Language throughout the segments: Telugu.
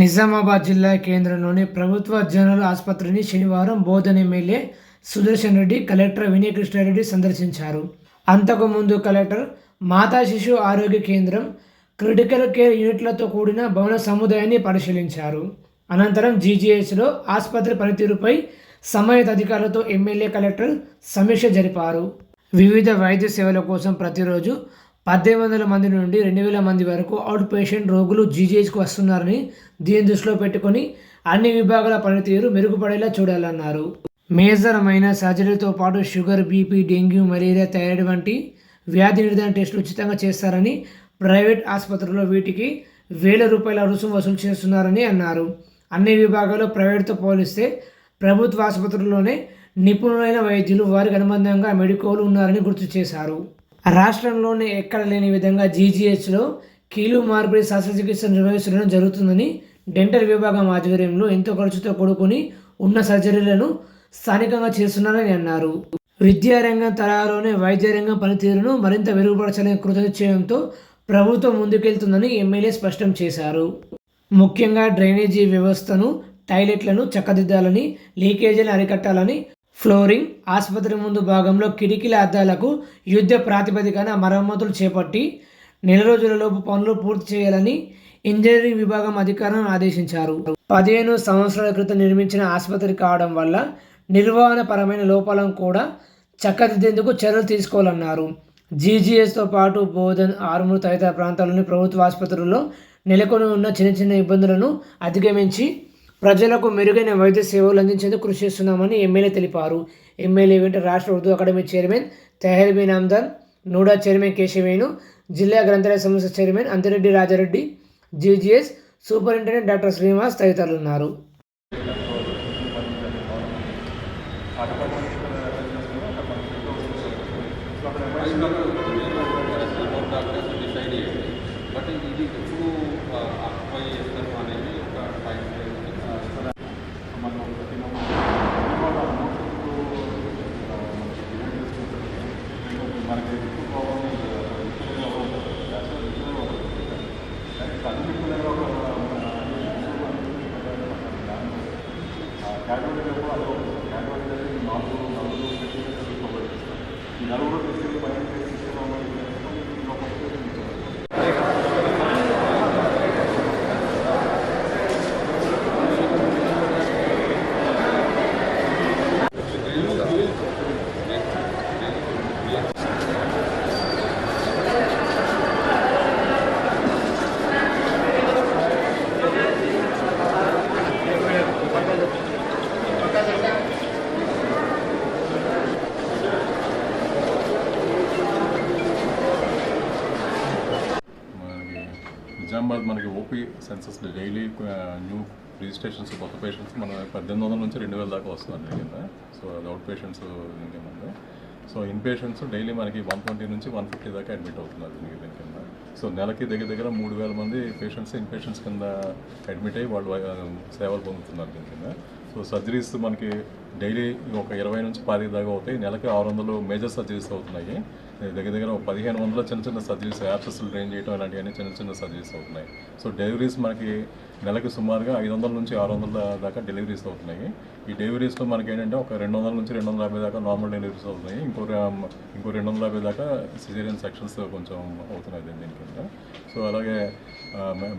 నిజామాబాద్ జిల్లా కేంద్రంలోని ప్రభుత్వ జనరల్ ఆసుపత్రిని శనివారం బోధన ఎమ్మెల్యే సుదర్శన్ రెడ్డి కలెక్టర్ వినయ్ కృష్ణారెడ్డి సందర్శించారు అంతకుముందు కలెక్టర్ మాతా శిశు ఆరోగ్య కేంద్రం క్రిటికల్ కేర్ యూనిట్లతో కూడిన భవన సముదాయాన్ని పరిశీలించారు. అనంతరం జీజీహెచ్లో ఆసుపత్రి పనితీరుపై సమయత అధికారులతో ఎమ్మెల్యే కలెక్టర్ సమీక్ష జరిపారు. వివిధ వైద్య సేవల కోసం ప్రతిరోజు పద్దెనిమిది వందల మంది నుండి రెండు వేల మంది వరకు అవుట్ పేషెంట్ రోగులు జీజీహెచ్కు వస్తున్నారని దీన్ని దృష్టిలో పెట్టుకొని అన్ని విభాగాల పనితీరు మెరుగుపడేలా చూడాలన్నారు. మేజరమైన సర్జరీతో పాటు sugar BP dengue malaria thyroid వంటి వ్యాధి నిర్ధారణ టెస్టులు ఉచితంగా చేస్తారని ప్రైవేట్ ఆసుపత్రుల్లో వీటికి వేల రూపాయల రుసుము వసూలు చేస్తున్నారని అన్నారు. అన్ని విభాగాల్లో ప్రైవేట్తో పోలిస్తే ప్రభుత్వ ఆసుపత్రుల్లోనే నిపుణులైన వైద్యులు వారికి అనుబంధంగా మెడికోలు ఉన్నారని గుర్తు చేశారు. రాష్ట్రంలోనే ఎక్కడ లేని విధంగా జీజీహెచ్లో కీలు మార్పిడి శస్త్రచికిత్స నిర్వహించడం జరుగుతుందని డెంటల్ విభాగం ఆధ్వర్యంలో ఎంతో ఖర్చుతో కూడుకుని ఉన్న సర్జరీలను స్థానికంగా చేస్తున్నారని అన్నారు. విద్యారంగం తరహాలోనే వైద్య రంగం పనితీరును మరింత మెరుగుపరచాలని కృతనిశ్చయంతో ప్రభుత్వం ముందుకెళ్తుందని ఎమ్మెల్యే స్పష్టం చేశారు. ముఖ్యంగా డ్రైనేజీ వ్యవస్థను టాయిలెట్లను చక్కదిద్దాలని లీకేజీలను అరికట్టాలని ఫ్లోరింగ్ ఆసుపత్రి ముందు భాగంలో కిటికీల అద్దాలకు యుద్ధ ప్రాతిపదికన మరమ్మతులు చేపట్టి నెల రోజులలోపు పనులు పూర్తి చేయాలని ఇంజనీరింగ్ విభాగం అధికారులను ఆదేశించారు. పదిహేను సంవత్సరాల క్రితం నిర్మించిన ఆసుపత్రి కావడం వల్ల నిర్వహణపరమైన లోపాలను కూడా చక్కదిద్దేందుకు చర్యలు తీసుకోవాలన్నారు. జీజీఎస్తో పాటు బోధన్ ఆర్మూర్ తదితర ప్రాంతాల్లోని ప్రభుత్వ ఆసుపత్రుల్లో నెలకొని ఉన్న చిన్న చిన్న ఇబ్బందులను అధిగమించి ప్రజలకు మెరుగైన వైద్య సేవలు అందించేందుకు కృషి చేస్తున్నామని ఎమ్మెల్యే తెలిపారు. ఎమ్మెల్యే వెంట రాష్ట్ర Urdu academy chairman Tahir bin Hamdan NUDA chairman Keshavenu జిల్లా గ్రంథాలయ సంస్థ chairman Anthi Reddy Raja Reddy GGS superintendent doctor Srinivas తదితరులు ఉన్నారు. బట్ ఇది ఎప్పుడు ఆక్యుపై చేస్తారు అనేది ఒక టైం మనం ప్రతి మనకి ఎక్కువ ప్రాబ్లం క్యాటగరీ కూడా అదే క్యాటగరీ నాలుగు నలుగురు ఈ నలుగురు తీసుకెళ్ళి పని తీసుకెళ్ళి మనకి నిజామాబాద్ మనకి OP census daily new registrations కొత్త పేషెంట్స్ మన పద్దెనిమిది వందల నుంచి రెండు వేల దాకా వస్తున్నారు కింద. సో అది అవుట్ పేషెంట్స్ కింద సో ఇన్ పేషెంట్స్ డైలీ మనకి వన్ ట్వంటీ నుంచి వన్ ఫిఫ్టీ దాకా అడ్మిట్ అవుతున్నారు దీనికి దీని కింద. సో నెలకి దగ్గర దగ్గర మూడు వేల మంది పేషెంట్స్ ఇన్ పేషెంట్స్ కింద అడ్మిట్ అయ్యి వాళ్ళు సేవలు పొందుతున్నారు దీని కింద. సో సర్జరీస్ మనకి డైలీ ఒక ఇరవై నుంచి పది దాకా అవుతాయి. నెలకి ఆరు వందలు మేజర్ సర్జరీస్ అవుతున్నాయి. దగ్గర దగ్గర పదిహేను వందల చిన్న చిన్న సర్జరీస్ యాప్సెస్లు డ్రైన్ చేయడం ఇలాంటివన్నీ చిన్న చిన్న సర్జరీస్ అవుతున్నాయి. సో డెలివరీస్ మనకి నెలకి సుమారుగా ఐదు వందల నుంచి ఆరు వందల దాకా డెలివరీస్ అవుతున్నాయి. ఈ డెలివరీస్లో మనకి ఏంటంటే ఒక రెండు వందల నుంచి రెండు వందల యాభై దాకా నార్మల్ డెలివరీస్ అవుతున్నాయి ఇంకో ఇంకో రెండు వందల యాభై దాకా సిజేరియన్ సెక్షన్స్ కొంచెం అవుతున్నాయి దీని కింద. సో అలాగే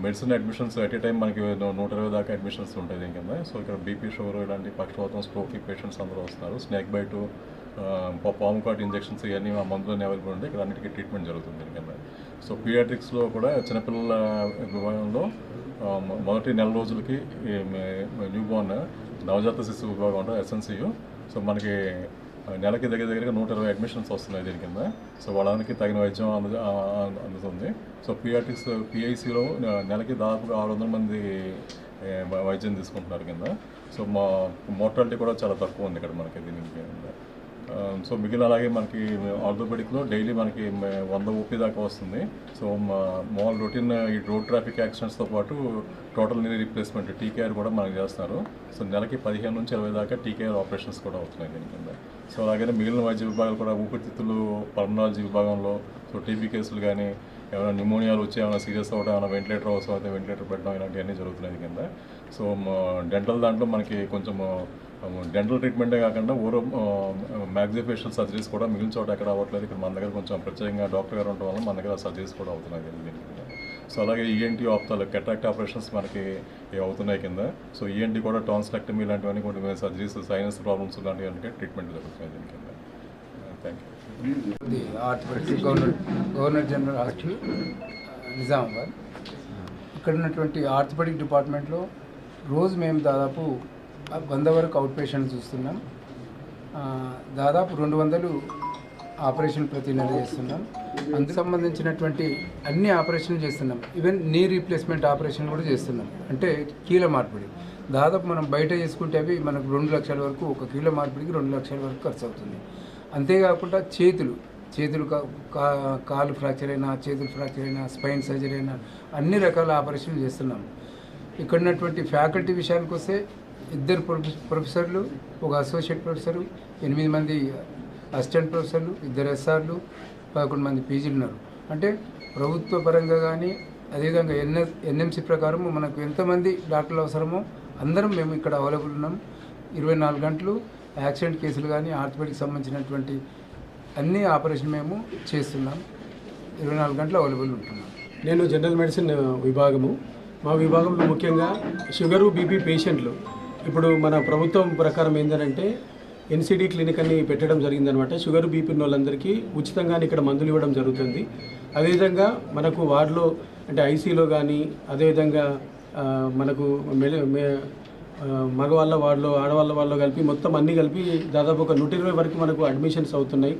medicine admissions at a time మనకి నూట ఇరవై దాకా అడ్మిషన్స్ ఉంటాయి దీని కింద. సో ఇక్కడ బీపీ షుగర్ ఇలాంటి పక్షవాతం స్ట్రోక్ పేషెంట్స్ అందరూ వస్తున్నారు స్నేక్ బైటు పాము కాట్ ఇంజెక్షన్స్ ఇవన్నీ మా మందులోనే అవైలబుల్ ఉంటాయి ఇక్కడ అన్నిటికీ ట్రీట్మెంట్ జరుగుతుంది దీని కింద. సో పీడియాట్రిక్స్లో కూడా చిన్నపిల్లల విభాగంలో మొదటి నెల రోజులకి న్యూ బోర్న్ నవజాత శిశు విభాగం ఎస్ఎన్సీయు సో మనకి నెలకి దగ్గర దగ్గరగా నూట ఇరవై అడ్మిషన్స్ వస్తున్నాయి దీని కింద. సో వాళ్ళకి తగిన వైద్యం అందు అందుతుంది. సో పిఆర్టీస్ పిఐసిలో నెలకి దాదాపుగా ఆరు వందల మంది వైద్యం తీసుకుంటున్నారు కింద. సో మా మోర్టాలిటీ కూడా చాలా తక్కువ ఉంది ఇక్కడ మనకి దీనికి కింద. Um, సో మిగిలిన అలాగే మనకి uh, ఆర్థోపెడిక్లో డైలీ మనకి వంద ఓపీ దాకా వస్తుంది. సో మామూలు రొటీన్ ఈ రోడ్ ట్రాఫిక్ యాక్సిడెంట్స్తో పాటు టోటల్ నీ రీప్లేస్మెంట్ టీకేఆర్ కూడా మనకి చేస్తున్నారు. సో నెలకి పదిహేను నుంచి ఇరవై దాకా టీకేఆర్ ఆపరేషన్స్ కూడా అవుతున్నాయి దీని కింద. సో అలాగే మిగిలిన వైద్య విభాగాలు కూడా ఊపిరితిత్తులు పల్మనాలజీ విభాగంలో సో టీబీ కేసులు కానీ ఏమైనా న్యూమోనియాలు వచ్చి ఏమైనా సీరియస్ అవ్వడం ఏమైనా వెంటిలేటర్ అవసరం అయితే వెంటిలేటర్ పెట్టడం ఇలాంటివన్నీ జరుగుతున్నాయి కింద. సో డెంటల్ దాంట్లో మనకి కొంచెం డెంటల్ ట్రీట్మెంటే కాకుండా ఊరో మ్యాగ్జిఫేషియల్ సర్జరీస్ కూడా మిగిలిన చోట ఎక్కడ అవ్వట్లేదు. ఇక్కడ మన దగ్గర కొంచెం ప్రత్యేకంగా డాక్టర్ గారు ఉండడం వల్ల మన దగ్గర సర్జరీస్ కూడా అవుతున్నాయి కింద. సో అలాగే ఈఎన్టీ ఆప్తాలు కెట్రాక్ట్ ఆపరేషన్స్ మనకి అవుతున్నాయి కింద. సో ఈఎన్టీ కూడా టాన్స్లెక్టమీ ఇలాంటివన్నీ కొన్ని సర్జరీస్ సైనస్ ప్రాబ్లమ్స్ ఇలాంటివన్నీ ట్రీట్మెంట్ జరుగుతున్నాయి దీని కింద. Thank you the government governor general hospital uh, Nizamabad. ఇక్కడ ఉన్నటువంటి ఆర్థోపెడిక్ డిపార్ట్మెంట్లో రోజు మేము దాదాపు వంద వరకు అవుట్ పేషెంట్ చూస్తున్నాం. దాదాపు రెండు వందలు ఆపరేషన్ ప్రతి నెల చేస్తున్నాం. అందుకు సంబంధించినటువంటి అన్ని ఆపరేషన్లు చేస్తున్నాం. ఈవెన్ నీ రీప్లేస్మెంట్ ఆపరేషన్ కూడా చేస్తున్నాం. అంటే కీల మార్పిడి. దాదాపు మనం బయట చేసుకుంటే అవి మనకు రెండు లక్షల వరకు ఒక కీల మార్పిడికి రెండు లక్షల వరకు ఖర్చు అవుతుంది. అంతేకాకుండా చేతులు చేతులు కా- కాలు ఫ్రాక్చర్ అయినా చేతులు ఫ్రాక్చర్ అయినా స్పైన్ సర్జరీ అయినా అన్ని రకాల ఆపరేషన్లు చేస్తున్నాం. ఇక్కడ ఉన్నటువంటి ఫ్యాకల్టీ విషయానికి వస్తే ఇద్దరు ప్రొఫె- ప్రొఫెసర్లు ఒక అసోసియేట్ ప్రొఫెసరు ఎనిమిది మంది అసిస్టెంట్ ప్రొఫెసర్లు ఇద్దరు ఎస్ఆర్లు పదకొండు మంది పీజీలు ఉన్నారు. అంటే ప్రభుత్వ పరంగా కానీ అదేవిధంగా ఎన్ఎస్ ఎన్ఎంసీ ప్రకారం మనకు ఎంతమంది డాక్టర్లు అవసరమో అందరం మేము ఇక్కడ అవైలబుల్ ఉన్నాం. ఇరవై నాలుగు గంటలు యాక్సిడెంట్ కేసులు కానీ ఆర్థోపెడిక్ సంబంధించినటువంటి అన్ని ఆపరేషన్ మేము చేస్తున్నాం. ఇరవై నాలుగు గంటలు అవైలబుల్ ఉంటున్నాం. నేను జనరల్ మెడిసిన్ విభాగము. మా విభాగంలో ముఖ్యంగా షుగరు బీపీ పేషెంట్లు ఇప్పుడు మన ప్రభుత్వం ప్రకారం ఏంటంటే ఎన్సిడి క్లినిక్ అని పెట్టడం జరిగిందనమాట. షుగర్ బీపీ వాళ్ళందరికీ ఉచితంగానే ఇక్కడ మందులు ఇవ్వడం జరుగుతుంది. అదేవిధంగా మనకు వార్డులో అంటే ఐసీలో కానీ అదేవిధంగా మనకు మగవాళ్ళ వార్డులో ఆడవాళ్ళ వాళ్ళు కలిపి మొత్తం అన్నీ కలిపి దాదాపు ఒక నూట ఇరవై వరకు మనకు అడ్మిషన్స్ అవుతున్నాయి.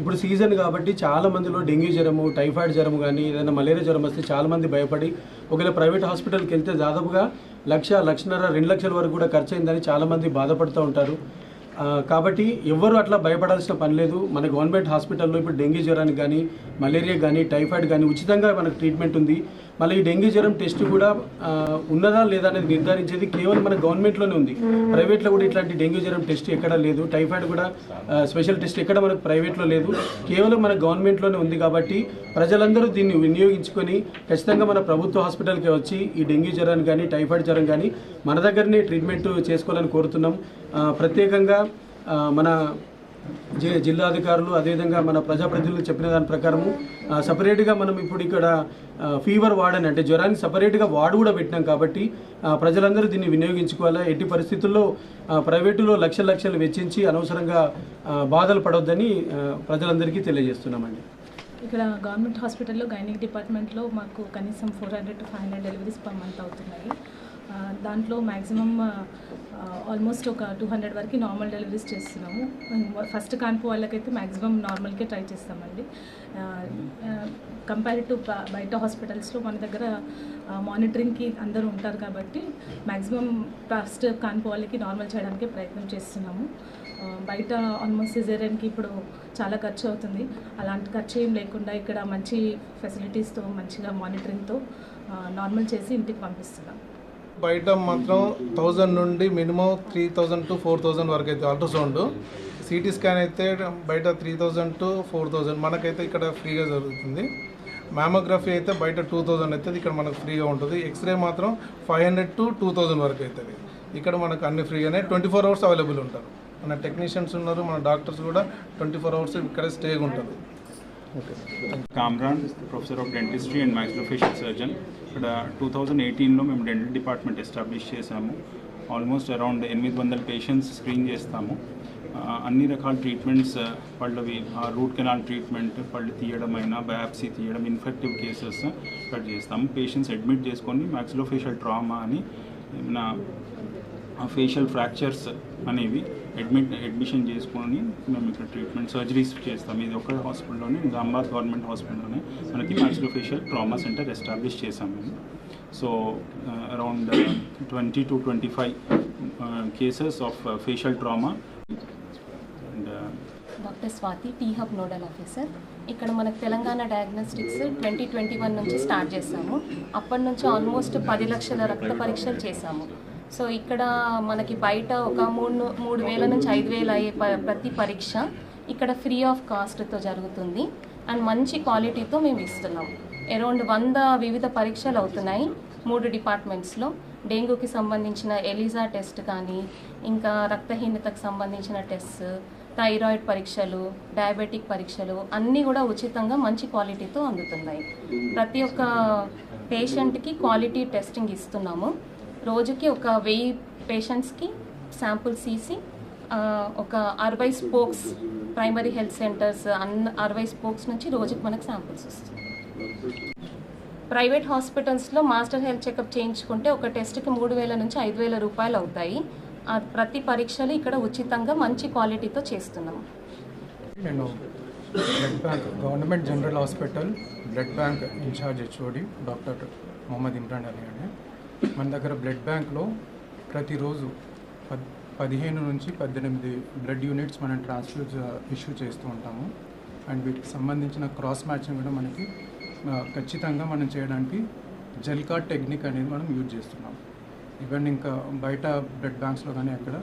ఇప్పుడు సీజన్ కాబట్టి చాలా మందిలో డెంగ్యూ జ్వరము టైఫాయిడ్ జ్వరం కానీ ఏదైనా మలేరియా జ్వరం వస్తే చాలా మంది భయపడి ఒకవేళ ప్రైవేట్ హాస్పిటల్కి వెళ్తే దాదాపుగా లక్ష లక్షన్నర రెండు లక్షల వరకు కూడా ఖర్చు అయిందని చాలా మంది బాధపడుతూ ఉంటారు. కాబట్టి ఎవ్వరు అట్లా భయపడాల్సిన పని లేదు. మన గవర్నమెంట్ హాస్పిటల్లో ఇప్పుడు డెంగ్యూ జ్వరానికి కానీ మలేరియా కానీ టైఫాయిడ్ కానీ ఉచితంగా మనకు ట్రీట్మెంట్ ఉంది. మళ్ళీ ఈ డెంగ్యూ జ్వరం టెస్ట్ కూడా ఉన్నదా లేదా అనేది నిర్ధారించేది కేవలం మన గవర్నమెంట్లోనే ఉంది. ప్రైవేట్లో కూడా ఇట్లాంటి డెంగ్యూ జ్వరం టెస్ట్ ఎక్కడ లేదు. టైఫాయిడ్ కూడా స్పెషల్ టెస్ట్ ఎక్కడ మనకు ప్రైవేట్లో లేదు. కేవలం మన గవర్నమెంట్లోనే ఉంది కాబట్టి ప్రజలందరూ దీన్ని వినియోగించుకొని ఖచ్చితంగా మన ప్రభుత్వ హాస్పిటల్కి వచ్చి ఈ డెంగ్యూ జ్వరం కానీ టైఫాయిడ్ జ్వరం కానీ మన దగ్గరనే ట్రీట్మెంట్ చేసుకోవాలని కోరుతున్నాం. ప్రత్యేకంగా మన జిల్లాధికారులు జిల్లా అధికారులు అదేవిధంగా మన ప్రజాప్రతినిధులు చెప్పిన దాని ప్రకారము సపరేట్గా మనం ఇప్పుడు ఇక్కడ ఫీవర్ వార్డ్ అని అంటే జ్వరానికి సపరేట్గా వార్డు కూడా పెట్టినాం కాబట్టి ప్రజలందరూ దీన్ని వినియోగించుకోవాలా? ఎట్టి పరిస్థితుల్లో ప్రైవేటులో లక్షల లక్షలు వెచ్చించి అనవసరంగా బాధలు పడొద్దని ప్రజలందరికీ తెలియజేస్తున్నామండి. ఇక్కడ గవర్నమెంట్ హాస్పిటల్లో గైనిక్ డిపార్ట్మెంట్లో మాకు కనీసం four hundred to five hundred deliveries per month అవుతున్నాయి. దాంట్లో మ్యాక్సిమం ఆల్మోస్ట్ ఒక టూ హండ్రెడ్ వరకు నార్మల్ డెలివరీస్ చేస్తున్నాము. ఫస్ట్ కాన్పు వాళ్ళకైతే మ్యాక్సిమం నార్మల్కే ట్రై చేస్తామండి. కంపేర్ టు బయట హాస్పిటల్స్లో మన దగ్గర మానిటరింగ్కి అందరూ ఉంటారు కాబట్టి మ్యాక్సిమం ఫస్ట్ కాన్పు వాళ్ళకి నార్మల్ చేయడానికి ప్రయత్నం చేస్తున్నాము. బయట ఆల్మోస్ట్ సిజేరియన్కి ఇప్పుడు చాలా ఖర్చు అవుతుంది. అలాంటి ఖర్చు ఏం లేకుండా ఇక్కడ మంచి ఫెసిలిటీస్తో మంచిగా మానిటరింగ్తో నార్మల్ చేసి ఇంటికి పంపిస్తున్నాం. బయట మాత్రం థౌజండ్ నుండి minimum three thousand to four thousand వరకు అయితే అల్ట్రాసౌండ్. సిటీ స్కాన్ అయితే బయట three thousand to four thousand. మనకైతే ఇక్కడ ఫ్రీగా జరుగుతుంది. మ్యామోగ్రఫీ అయితే బయట టూ థౌజండ్ అవుతుంది ఇక్కడ మనకు ఫ్రీగా ఉంటుంది. ఎక్స్రే మాత్రం five hundred to two thousand వరకు అవుతుంది ఇక్కడ మనకు అన్ని ఫ్రీగానే ట్వంటీ ఫోర్ అవర్స్ అవైలబుల్ ఉంటారు. మన టెక్నీషియన్స్ ఉన్నారు మన డాక్టర్స్ కూడా ట్వంటీ ఫోర్ అవర్స్ ఇక్కడ స్టేగా ఉంటుంది. Kamran professor of dentistry and maxillofacial surgeon. ఇక్కడ టూ థౌజండ్ ఎయిటీన్లో మేము డెంటల్ డిపార్ట్మెంట్ ఎస్టాబ్లిష్ చేశాము. ఆల్మోస్ట్ అరౌండ్ ఎనిమిది వందల పేషెంట్స్ స్క్రీన్ చేస్తాము. అన్ని రకాల ట్రీట్మెంట్స్ పళ్ళవి రూట్ కెనాల్ ట్రీట్మెంట్ పళ్ళు తీయడం అయినా బయాప్సీ తీయడం ఇన్ఫెక్టివ్ కేసెస్ కట్ చేస్తాము. పేషెంట్స్ అడ్మిట్ చేసుకొని మ్యాక్సిలోఫేషియల్ ట్రామా అని ఏమైనా ఫేషియల్ ఫ్రాక్చర్స్ అనేవి అడ్మిట్ అడ్మిషన్ చేసుకొని మేము ఇక్కడ ట్రీట్మెంట్ సర్జరీస్ చేస్తాం. ఇది ఒక హాస్పిటల్లోనే నిజామాబాద్ గవర్నమెంట్ హాస్పిటల్లోనే మనకి maxillofacial trauma centre establish చేసాం మేము so around twenty to twenty five cases of facial trauma and doctor Swathi T hub nodal officer ఇక్కడ మనకు Telangana diagnostics twenty twenty one నుంచి స్టార్ట్ చేసాము అప్పటి నుంచి ఆల్మోస్ట్ పది లక్షల రక్త పరీక్షలు చేసాము సో ఇక్కడ మనకి బయట ఒక మూడు మూడు వేల నుంచి ఐదు వేలు అయ్యే ప- ప్రతి పరీక్ష ఇక్కడ ఫ్రీ ఆఫ్ కాస్ట్తో జరుగుతుంది. అండ్ మంచి క్వాలిటీతో మేము ఇస్తున్నాం. అరౌండ్ వంద వివిధ పరీక్షలు అవుతున్నాయి మూడు డిపార్ట్మెంట్స్లో డెంగ్యూకి సంబంధించిన ఎలిజా టెస్ట్ కానీ ఇంకా రక్తహీనతకు సంబంధించిన టెస్ట్ థైరాయిడ్ పరీక్షలు డయాబెటిక్ పరీక్షలు అన్నీ కూడా ఉచితంగా మంచి క్వాలిటీతో అందుతున్నాయి. ప్రతి ఒక్క పేషెంట్కి క్వాలిటీ టెస్టింగ్ ఇస్తున్నాము. రోజుకి ఒక వెయ్యి పేషెంట్స్కి శాంపుల్స్ తీసి ఒక అరవై స్పోక్స్ ప్రైమరీ హెల్త్ సెంటర్స్ అన్న అరవై స్పోక్స్ నుంచి రోజుకి మనకు శాంపుల్స్ వస్తుంది ప్రైవేట్ హాస్పిటల్స్లో మాస్టర్ హెల్త్ చెకప్ చేయించుకుంటే ఒక టెస్ట్కి మూడు వేల నుంచి ఐదు వేల రూపాయలు అవుతాయి. ప్రతి పరీక్షలు ఇక్కడ ఉచితంగా మంచి క్వాలిటీతో చేస్తున్నాము. నేను blood bank government general hospital blood bank incharge HOD doctor Mohammed Imran Ali అండి మన దగ్గర బ్లడ్ బ్యాంక్లో ప్రతిరోజు పద్ పదిహేను నుంచి పద్దెనిమిది బ్లడ్ యూనిట్స్ మనం ట్రాన్స్ఫ్యూజ్ ఇష్యూ చేస్తూ ఉంటాము. అండ్ వీటికి సంబంధించిన క్రాస్ మ్యాచింగ్ కూడా మనకి ఖచ్చితంగా మనం చేయడానికి జెల్ కార్డ్ టెక్నిక్ అనేది మనం యూజ్ చేస్తున్నాం. ఈవెన్ ఇంకా బయట బ్లడ్ బ్యాంక్స్లో కానీ అక్కడ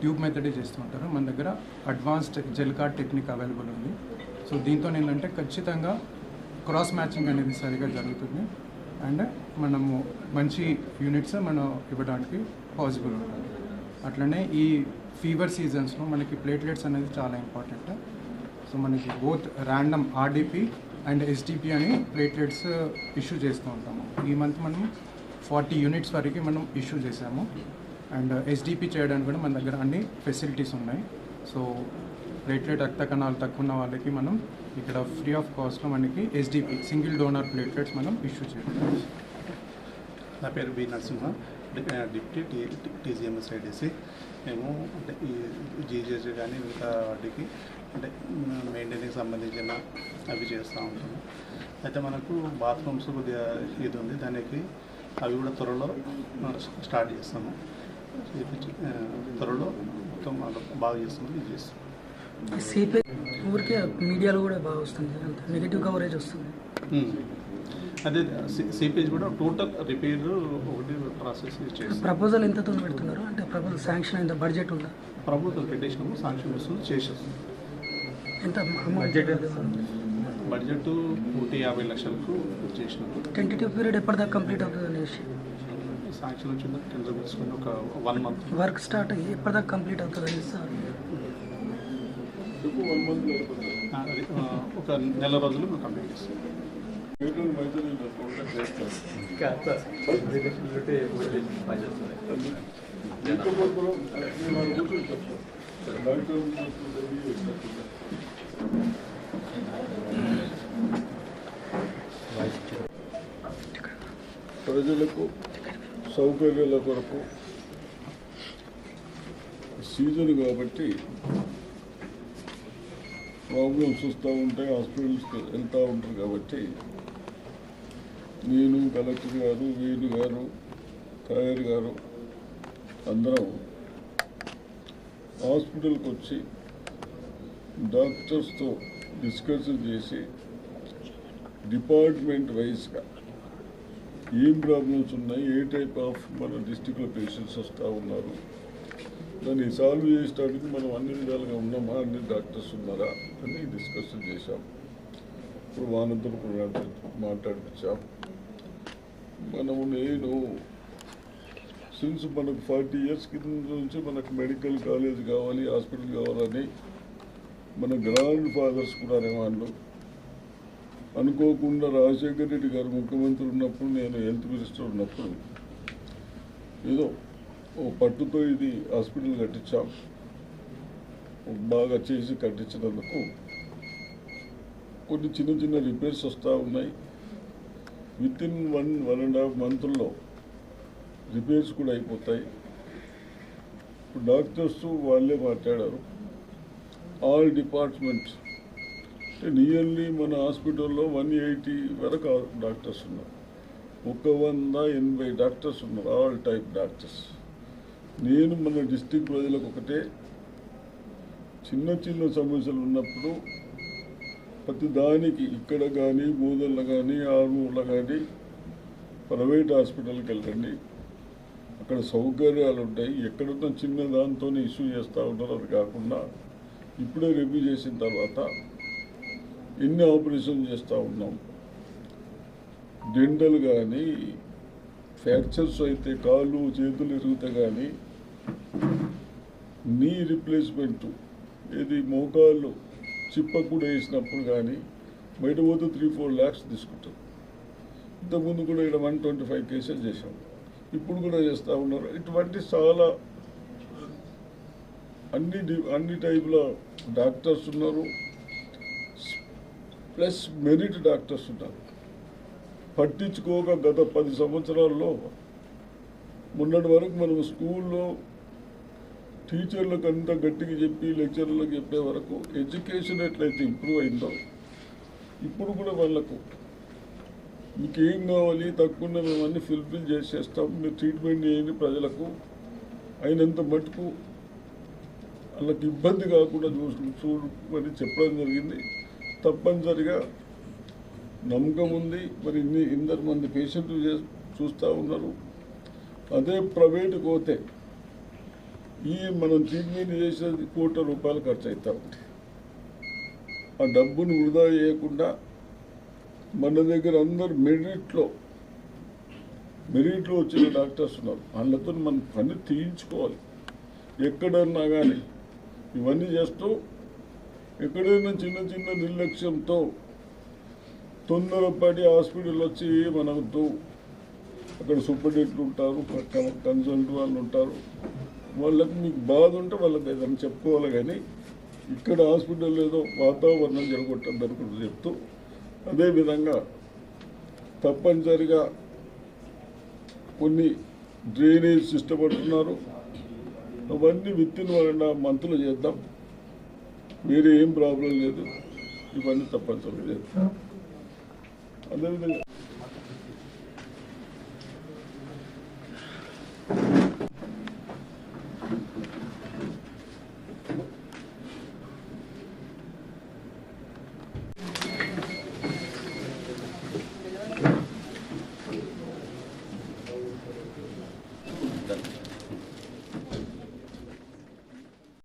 ట్యూబ్ మెథడే చేస్తూ ఉంటారు. మన దగ్గర advanced gel card technique available ఉంది. సో దీంతో ఏంటంటే ఖచ్చితంగా క్రాస్ మ్యాచింగ్ అనేది సరిగా జరుగుతుంది. అండ్ మనము మంచి యూనిట్స్ మనం ఇవ్వడానికి పాసిబుల్ ఉంటుంది అట్లనే ఈ ఫీవర్ సీజన్స్లో మనకి ప్లేట్లెట్స్ అనేది చాలా ఇంపార్టెంట్ సో మనకి both random RDP and SDP అని ప్లేట్లెట్స్ ఇష్యూ uh, చేస్తూ ఉంటాము. ఈ మంత్ మనం ఫార్టీ యూనిట్స్ వరకు మనం ఇష్యూ చేసాము అండ్ uh, ఎస్డిపి చేయడానికి కూడా మన దగ్గర అన్ని ఫెసిలిటీస్ ఉన్నాయి. సో ప్లేట్లెట్ రక్త కణాలు తక్కువ ఉన్న వాళ్ళకి మనం ఇక్కడ ఫ్రీ ఆఫ్ కాస్ట్లో మనకి ఎస్డిపి సింగిల్ డోనర్ ప్లేట్లెట్స్ మనం ఇష్యూ చేయాలి నా పేరు B Narasimha deputy T TGMS IDC. మేము అంటే ఈ జీజేజీ కానీ మిగతా వాటికి అంటే మెయింటెనెన్స్ సంబంధించిన అవి చేస్తూ ఉంటాము. అయితే మనకు బాత్రూమ్స్ కొద్దిగా ఇది ఉంది దానికి అవి కూడా త్వరలో స్టార్ట్ చేస్తాము. త్వరలో మొత్తం బాగా చేస్తుంది ఇది చేస్తాము. సిపి ఊరికే మీడియాలో కూడా బాగా వస్తుంది అంత నెగిటివ్ కవరేజ్ వస్తుంది. అదే సిపేజ్ కూడా టోటల్ రిపేర్ ఒకటి ప్రాసెస్ ప్రపోజల్ ఎంతతో పెడుతున్నారు? అంటే ప్రపోజల్ శాంక్షన్ ఎంత బడ్జెట్ ఉందా? ప్రభుత్వం పెట్టేసినాము సాంక్షన్ వస్తుంది చేసేస్తాం. ఎంత బడ్జెట్ బడ్జెట్ కోటి యాభై లక్షలకు చేసినాము టెంటేటివ్ పీరియడ్ ఎప్పటిదాకా కంప్లీట్ అవుతుంది అనేసి సాంక్షన్ వచ్చింది? టెండర్ తీసుకుని ఒక వన్ మంత్ వర్క్ స్టార్ట్ అయ్యి ఎప్పటిదాకా కంప్లీట్ అవుతుంది అనేసి సార్ ఒక నెల రోజులు మేము కంప్లీట్ చేస్తాం. ప్రజలకు సౌకర్యాల కొరకు సీజన్ కాబట్టి ప్రాబ్లమ్స్ వస్తూ ఉంటాయి హాస్పిటల్స్కి వెళ్తూ ఉంటారు కాబట్టి నేను కలెక్టర్ గారు వేణు గారు తయారు గారు అందరం హాస్పిటల్కి వచ్చి డాక్టర్స్తో డిస్కషన్ చేసి డిపార్ట్మెంట్ వైజ్గా ఏం ప్రాబ్లమ్స్ ఉన్నాయి ఏ టైప్ ఆఫ్ మన డిస్టిక్లో పేషెంట్స్ వస్తూ ఉన్నారు దాన్ని సాల్వ్ చేసేటానికి మనం అన్ని విధాలుగా ఉన్నామా అన్ని డాక్టర్స్ ఉన్నారా అని డిస్కషన్ చేశాం. ఇప్పుడు వానంతరం కూడా మాట్లాడిపించాం. మనము నేను సిన్స్ మనకు ఫార్టీ ఇయర్స్ కింద నుంచి మనకు మెడికల్ కాలేజ్ కావాలి హాస్పిటల్ కావాలని మన గ్రాండ్ ఫాదర్స్ కూడా అనేవాళ్ళు. అనుకోకుండా రాజశేఖర రెడ్డి గారు ముఖ్యమంత్రి ఉన్నప్పుడు నేను హెల్త్ మినిస్టర్ ఉన్నప్పుడు ఏదో పట్టుతో ఇది హాస్పిటల్ కట్టించాం. బాగా చేసి కట్టించినందుకు కొన్ని చిన్న చిన్న రిపేర్స్ వస్తూ ఉన్నాయి. Within one one and half మంత్లో రిపేర్స్ కూడా అయిపోతాయి. ఇప్పుడు డాక్టర్స్ వాళ్ళే మాట్లాడారు. ఆల్ డిపార్ట్మెంట్స్ అంటే నియర్లీ మన హాస్పిటల్లో వన్ ఎయిటీ వరకు డాక్టర్స్ ఉన్నారు. ఒక వంద ఎనభై డాక్టర్స్ ఉన్నారు ఆల్ టైప్ డాక్టర్స్. నేను మన డిస్టిక్ ప్రజలకు ఒకటే. చిన్న చిన్న సమస్యలు ఉన్నప్పుడు ప్రతి దానికి ఇక్కడ కానీ బోధల్లో కానీ ఆర్మూర్లో కానీ ప్రైవేట్ హాస్పిటల్కి వెళ్ళండి. అక్కడ సౌకర్యాలు ఉంటాయి. ఎక్కడున్న చిన్న దాంతో ఇష్యూ చేస్తూ ఉంటారు. అది కాకుండా ఇప్పుడే రివ్యూ చేసిన తర్వాత ఎన్ని ఆపరేషన్ చేస్తూ ఉన్నాం? డెంటల్ కానీ ఫ్రాక్చర్స్ అయితే కాళ్ళు చేతులు ఎరుగుతాయి కానీ నీ రిప్లేస్మెంట్ ఇది మోకాళ్ళు చిప్ప కూడా వేసినప్పుడు కానీ బయట పోతే త్రీ ఫోర్ ల్యాక్స్ తీసుకుంటారు ఇంతకుముందు కూడా ఇక్కడ వన్ ట్వంటీ ఫైవ్ కేసెస్ చేసాం ఇప్పుడు కూడా చేస్తూ ఉన్నారు. ఇటువంటి చాలా అన్ని అన్ని టైపుల డాక్టర్స్ ఉన్నారు. ప్లస్ మెరిట్ డాక్టర్స్ ఉన్నారు. పట్టించుకోక గత పది సంవత్సరాల్లో మొన్నటి వరకు మనం స్కూల్లో టీచర్లకు అంత గట్టిగా చెప్పి లెక్చర్లకు చెప్పే వరకు ఎడ్యుకేషన్ ఎట్లయితే ఇంప్రూవ్ అయిందో ఇప్పుడు కూడా వాళ్ళకు మీకు ఏం కావాలి తక్కువ మేము అన్ని ఫుల్ఫిల్ చేసేస్తాం మీరు ట్రీట్మెంట్ చేయండి ప్రజలకు. అయినంత మటుకు వాళ్ళకి ఇబ్బంది కాకుండా చూసు చూడమని చెప్పడం జరిగింది. తప్పనిసరిగా నమ్మకం ఉంది. మరి ఇన్ని ఇందరు మంది పేషెంట్లు చూస్తూ ఉన్నారు. అదే ప్రైవేట్కి పోతే ఈ మనం ట్రీట్మెంట్ చేసేది కోట్ల రూపాయలు ఖర్చు అవుతా ఆ డబ్బును వృధా చేయకుండా మన దగ్గర అందరు మెరిట్లో మెరిట్లో వచ్చిన డాక్టర్స్ ఉన్నారు. వాళ్ళతో మనం పని తీయించుకోవాలి. ఎక్కడన్నా కానీ ఇవన్నీ చేస్తూ ఎక్కడైనా చిన్న చిన్న నిర్లక్ష్యంతో తొందరపడి హాస్పిటల్ వచ్చి మనకు అక్కడ సూపరింటెండెంట్లు ఉంటారు కన్సల్ట్ వాళ్ళు ఉంటారు. వాళ్ళకి మీకు బాధ ఉంటే వాళ్ళకి ఏదైనా చెప్పుకోవాలి కానీ ఇక్కడ హాస్పిటల్ ఏదో వాతావరణం జరగొట్టద్దు అనుకుంటూ చెప్తూ అదేవిధంగా తప్పనిసరిగా కొన్ని డ్రైనేజ్ సిస్టమ్ అంటున్నారు. అవన్నీ within one and half మంత్లో చేద్దాం. వేరే ఏం ప్రాబ్లం లేదు. ఇవన్నీ తప్పనిసరిగా చేద్దాం. అదేవిధంగా